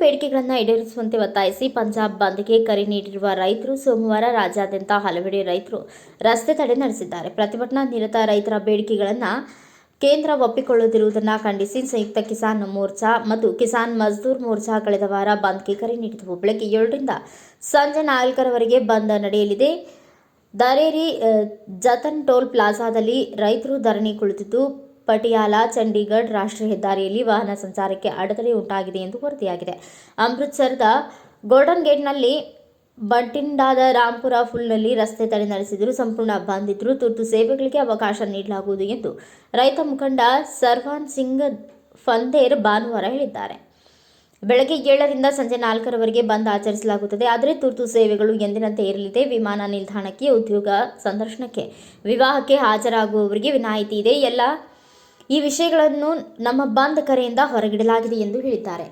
ಬೇಡಿಕೆಗಳನ್ನು ಈಡೇರಿಸುವಂತೆ ಒತ್ತಾಯಿಸಿ ಪಂಜಾಬ್ ಬಂದ್ಗೆ ಕರೆ ನೀಡಿರುವ ರೈತರು ಸೋಮವಾರ ರಾಜ್ಯಾದ್ಯಂತ ಹಲವೆಡೆ ರೈತರು ರಸ್ತೆ ತಡೆ ನಡೆಸಿದ್ದಾರೆ. ಪ್ರತಿಭಟನಾ ನಿರತ ರೈತರ ಬೇಡಿಕೆಗಳನ್ನು ಕೇಂದ್ರ ಒಪ್ಪಿಕೊಳ್ಳುತ್ತಿರುವುದನ್ನು ಖಂಡಿಸಿ ಸಂಯುಕ್ತ ಕಿಸಾನ್ ಮೋರ್ಚಾ ಮತ್ತು ಕಿಸಾನ್ ಮಜ್ದೂರ್ ಮೋರ್ಚಾ ಕಳೆದ ವಾರ ಬಂದ್ಗೆ ಕರೆ ನೀಡಿದವು. ಬೆಳಗ್ಗೆ ಏಳರಿಂದ ಸಂಜೆ ನಾಲ್ಕರವರೆಗೆ ಬಂದ್ ನಡೆಯಲಿದೆ. ದರೇರಿ ಜತನ್ ಟೋಲ್ ಪ್ಲಾಜಾದಲ್ಲಿ ರೈತರು ಧರಣಿ ಕುಳಿತಿದ್ದು ಪಟಿಯಾಲ, ಚಂಡೀಗಢ ರಾಷ್ಟ್ರೀಯ ಹೆದ್ದಾರಿಯಲ್ಲಿ ವಾಹನ ಸಂಚಾರಕ್ಕೆ ಅಡೆತಡೆ ಉಂಟಾಗಿದೆ ಎಂದು ವರದಿಯಾಗಿದೆ. ಅಮೃತಸರದ ಗೋಲ್ಡನ್ ಗೇಟ್ನಲ್ಲಿ ಬಟಿಂಡಾದ ರಾಂಪುರ ಫುಲ್ನಲ್ಲಿ ರಸ್ತೆ ತಡೆ ನಡೆಸಿದರೂ ಸಂಪೂರ್ಣ ಬಂದ್ ಇದ್ದರೂ ತುರ್ತು ಸೇವೆಗಳಿಗೆ ಅವಕಾಶ ನೀಡಲಾಗುವುದು ಎಂದು ರೈತ ಮುಖಂಡ ಸರ್ವಾನ್ ಸಿಂಗ್ ಫಂದೇರ್ ಭಾನುವಾರ ಹೇಳಿದ್ದಾರೆ. ಬೆಳಗ್ಗೆ ಏಳರಿಂದ ಸಂಜೆ ನಾಲ್ಕರವರೆಗೆ ಬಂದ್ ಆಚರಿಸಲಾಗುತ್ತದೆ. ಆದರೆ ತುರ್ತು ಸೇವೆಗಳು ಎಂದಿನಂತೆ ಇರಲಿದೆ. ವಿಮಾನ ನಿಲ್ದಾಣಕ್ಕೆ, ಉದ್ಯೋಗ ಸಂದರ್ಶನಕ್ಕೆ, ವಿವಾಹಕ್ಕೆ ಹಾಜರಾಗುವವರಿಗೆ ವಿನಾಯಿತಿ ಇದೆ. ಎಲ್ಲ ಈ ವಿಷಯಗಳನ್ನು ನಮ್ಮ ಬಾಂಧಕರಿಂದ ಹೊರಗಿಡಲಾಗಿದೆ ಎಂದು ಹೇಳಿದ್ದಾರೆ.